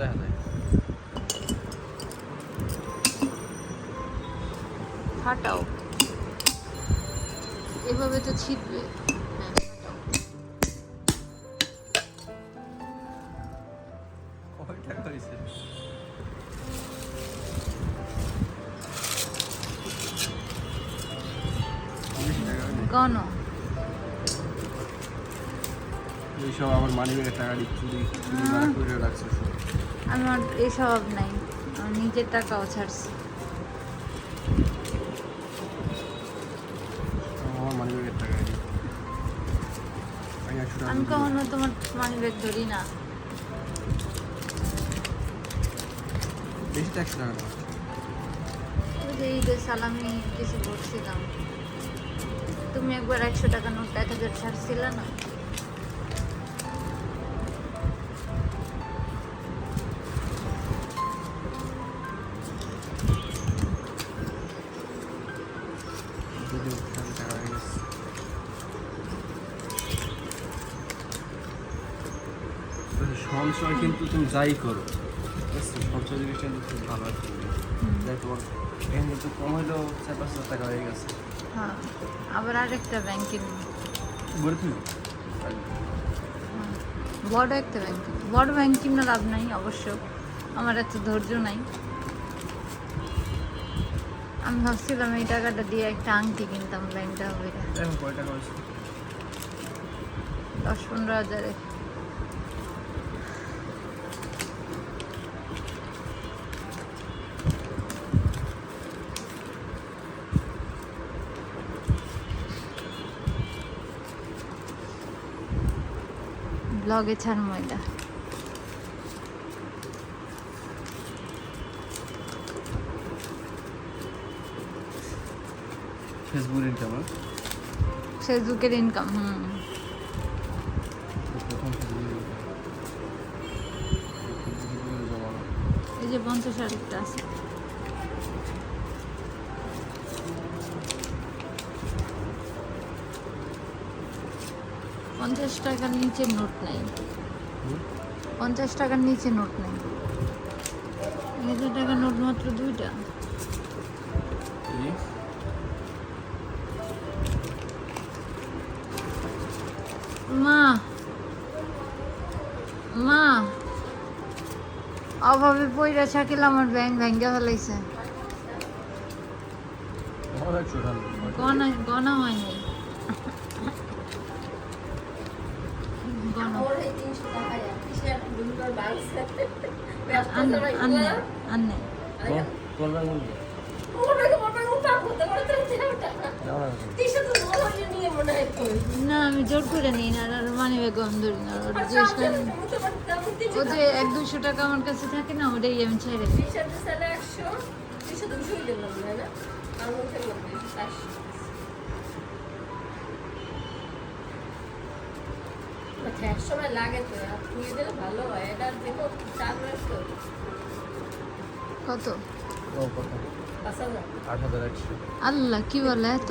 দেখা যায়। ফাটাও এভাবে তো ছিটবে। হ্যাঁ? গণ এইসব আমার মানি টাকা দিয়ে চুরি করে রাখছে সব। আমার এই স্বভাব নাই। আমি নিজের টাকাও ছাড়ছি। আমি কখনো তোমার মানি ব্যাগ ধরি না। বেশি ঈদের সালামি কিছু করছিলাম। তুমি একবার একশো টাকা নোট এক হাজার ছাড়ছিলে না? টাকা হয়ে গেছে। সঞ্চয় কিন্তু তুমি যাই করো? সঞ্চয় জিনিসটা কিন্তু খুব ভালো আছে যাই তোমার এখানে কিন্তু কম হলেও চার পাঁচ হাজার টাকা হয়ে গেছে। হ্যাঁ আবার আরেকটা বলে তুমি? বড় একটা ব্যাংক বড় ব্যাংক কিনা লাভ নাই অবশ্য। আমার এত ধৈর্য নাই। আমি ভাবছিলাম এই টাকাটা দিয়ে একটা আংটি কিনতাম ব্যাংকটা হবে। দশ পনেরো হাজারে। ব্লগে ছাড় ময়দা ফেসবুক ইনকাম ফেসবুকের ইনকাম হুম। এই যে পঞ্চাশ আরেকটা আছে। পঞ্চাশ টাকার নিচে নোট নাই। পঞ্চাশ টাকার নিচে নোট নাই। হাজার টাকার নোট মাত্র মা মা অভাবে পয়রা ছাকিল আমার ব্যাংক ভেঙ্গে ফেলাইছে। গনা গনা হয়নি। গনা। আন্নে আন্নে আন্নে তোমার ব্যাংক বলব যাও না আমি জোর করে নিই না আর মানি ব্যাগ ধরি না ওর জিজ্ঞেস করেন ও যে এক দুশো টাকা আমার কাছে থাকে না ওটাই আমি ছেড়ে দিই। সময় লাগে তো আর দিলে ভালো হয় এটা দেখো চার কত? কত? আল্লাহ কি বলে এত?